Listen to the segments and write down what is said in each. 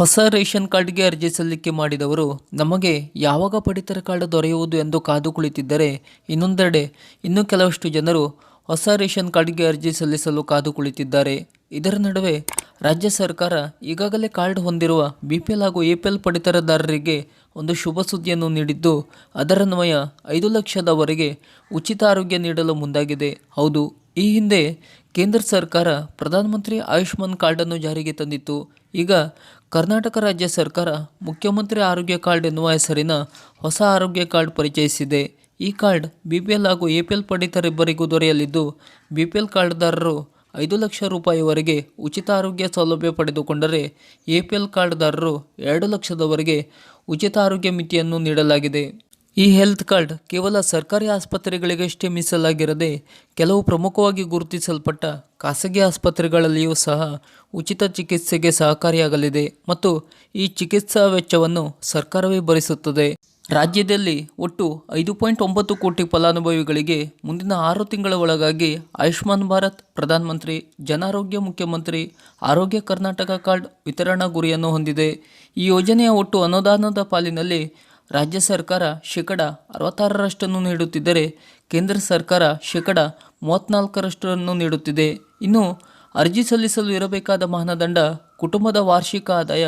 ಹೊಸ ರೇಷನ್ ಕಾರ್ಡ್ಗೆ ಅರ್ಜಿ ಸಲ್ಲಿಕೆ ಮಾಡಿದವರು, ನಮಗೆ ಯಾವಾಗ ಪಡಿತರ ಕಾರ್ಡ್ ದೊರೆಯುವುದು ಎಂದು ಕಾದು ಕುಳಿತಿದ್ದರೆ ಇನ್ನೊಂದೆಡೆ ಇನ್ನೂ ಕೆಲವಷ್ಟು ಜನರು ಹೊಸ ರೇಷನ್ ಕಾರ್ಡ್ಗೆ ಅರ್ಜಿ ಸಲ್ಲಿಸಲು ಕಾದು ಕುಳಿತಿದ್ದಾರೆ. ಇದರ ನಡುವೆ ರಾಜ್ಯ ಸರ್ಕಾರ ಈಗಾಗಲೇ ಕಾರ್ಡ್ ಹೊಂದಿರುವ ಬಿ ಪಿ ಎಲ್ ಹಾಗೂ ಎ ಪಿ ಎಲ್ ಪಡಿತರದಾರರಿಗೆ ಒಂದು ಶುಭ ಸುದ್ದಿಯನ್ನು ನೀಡಿದ್ದು ಅದರನ್ವಯ ಐದು ಲಕ್ಷದವರೆಗೆ ಉಚಿತ ಆರೋಗ್ಯ ನೀಡಲು ಮುಂದಾಗಿದೆ. ಹೌದು, ಈ ಹಿಂದೆ ಕೇಂದ್ರ ಸರ್ಕಾರ ಪ್ರಧಾನಮಂತ್ರಿ ಆಯುಷ್ಮಾನ್ ಕಾರ್ಡನ್ನು ಜಾರಿಗೆ ತಂದಿತ್ತು. ಈಗ ಕರ್ನಾಟಕ ರಾಜ್ಯ ಸರ್ಕಾರ ಮುಖ್ಯಮಂತ್ರಿ ಆರೋಗ್ಯ ಕಾರ್ಡ್ ಎನ್ನುವ ಹೆಸರಿನ ಹೊಸ ಆರೋಗ್ಯ ಕಾರ್ಡ್ ಪರಿಚಯಿಸಿದೆ. ಈ ಕಾರ್ಡ್ ಬಿ ಪಿ ಎಲ್ ಹಾಗೂ ಎ ಪಿ ಎಲ್ ಪಡಿತರಿಬ್ಬರಿಗೂ ದೊರೆಯಲಿದ್ದು, ಬಿ ಪಿ ಎಲ್ ಕಾರ್ಡ್ದಾರರು ಐದು ಲಕ್ಷ ರೂಪಾಯಿವರೆಗೆ ಉಚಿತ ಆರೋಗ್ಯ ಸೌಲಭ್ಯ ಪಡೆದುಕೊಂಡರೆ ಎ ಪಿ ಎಲ್ ಕಾರ್ಡ್ದಾರರು ಎರಡು ಲಕ್ಷದವರೆಗೆ ಉಚಿತ ಆರೋಗ್ಯ ಮಿತಿಯನ್ನು ನೀಡಲಾಗಿದೆ. ಈ ಹೆಲ್ತ್ ಕಾರ್ಡ್ ಕೇವಲ ಸರ್ಕಾರಿ ಆಸ್ಪತ್ರೆಗಳಿಗಷ್ಟೇ ಮೀಸಲಾಗಿರದೆ ಕೆಲವು ಪ್ರಮುಖವಾಗಿ ಗುರುತಿಸಲ್ಪಟ್ಟ ಖಾಸಗಿ ಆಸ್ಪತ್ರೆಗಳಲ್ಲಿಯೂ ಸಹ ಉಚಿತ ಚಿಕಿತ್ಸೆಗೆ ಸಹಕಾರಿಯಾಗಲಿದೆ ಮತ್ತು ಈ ಚಿಕಿತ್ಸಾ ವೆಚ್ಚವನ್ನು ಸರ್ಕಾರವೇ ಭರಿಸುತ್ತದೆ. ರಾಜ್ಯದಲ್ಲಿ ಒಟ್ಟು ಐದು ಪಾಯಿಂಟ್ ಒಂಬತ್ತು ಕೋಟಿ ಫಲಾನುಭವಿಗಳಿಗೆ ಮುಂದಿನ ಆರು ತಿಂಗಳ ಒಳಗಾಗಿ ಆಯುಷ್ಮಾನ್ ಭಾರತ್, ಪ್ರಧಾನಮಂತ್ರಿ ಜನಾರೋಗ್ಯ ಮುಖ್ಯಮಂತ್ರಿ, ಆರೋಗ್ಯ ಕರ್ನಾಟಕ ಕಾರ್ಡ್ ವಿತರಣಾ ಗುರಿಯನ್ನು ಹೊಂದಿದೆ. ಈ ಯೋಜನೆಯ ಒಟ್ಟು ಅನುದಾನದ ಪಾಲಿನಲ್ಲಿ ರಾಜ್ಯ ಸರ್ಕಾರ ಶೇಕಡ ಅರವತ್ತಾರರಷ್ಟನ್ನು ನೀಡುತ್ತಿದ್ದರೆ ಕೇಂದ್ರ ಸರ್ಕಾರ ಶೇಕಡ ಮೂವತ್ತ್ನಾಲ್ಕರಷ್ಟನ್ನು ನೀಡುತ್ತಿದೆ. ಇನ್ನು ಅರ್ಜಿ ಸಲ್ಲಿಸಲು ಇರಬೇಕಾದ ಮಾನದಂಡ ಕುಟುಂಬದ ವಾರ್ಷಿಕ ಆದಾಯ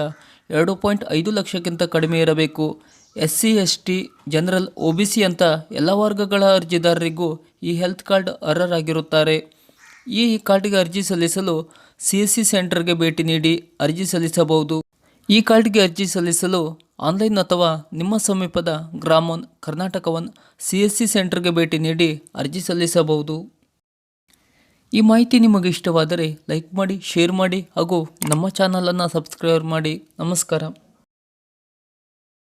ಎರಡು ಪಾಯಿಂಟ್ ಐದು ಲಕ್ಷಕ್ಕಿಂತ ಕಡಿಮೆ ಇರಬೇಕು. S C S T general O B C ಅಂತ ಎಲ್ಲ ವರ್ಗಗಳ ಅರ್ಜಿದಾರರಿಗೂ ಈ ಹೆಲ್ತ್ ಕಾರ್ಡ್ ಅರ್ಹರಾಗಿರುತ್ತಾರೆ. ಈ ಕಾರ್ಡ್ಗೆ ಅರ್ಜಿ ಸಲ್ಲಿಸಲು ಸಿ ಎಸ್ ಸಿ ಸೆಂಟರ್ಗೆ ಭೇಟಿ ನೀಡಿ ಅರ್ಜಿ ಸಲ್ಲಿಸಬಹುದು. ಈ ಕಾರ್ಡ್ಗೆ ಅರ್ಜಿ ಸಲ್ಲಿಸಲು ಆನ್ಲೈನ್ ಅಥವಾ ನಿಮ್ಮ ಸಮೀಪದ ಗ್ರಾಮೋನ್ Karnataka one C S C ಸೆಂಟರ್ಗೆ ಭೇಟಿ ನೀಡಿ ಅರ್ಜಿ ಸಲ್ಲಿಸಬಹುದು. ಈ ಮಾಹಿತಿ ನಿಮಗೆ ಇಷ್ಟವಾದರೆ ಲೈಕ್ ಮಾಡಿ, ಶೇರ್ ಮಾಡಿ ಹಾಗೂ ನಮ್ಮ ಚಾನಲನ್ನು ಸಬ್ಸ್ಕ್ರೈಬ್ ಮಾಡಿ. ನಮಸ್ಕಾರ.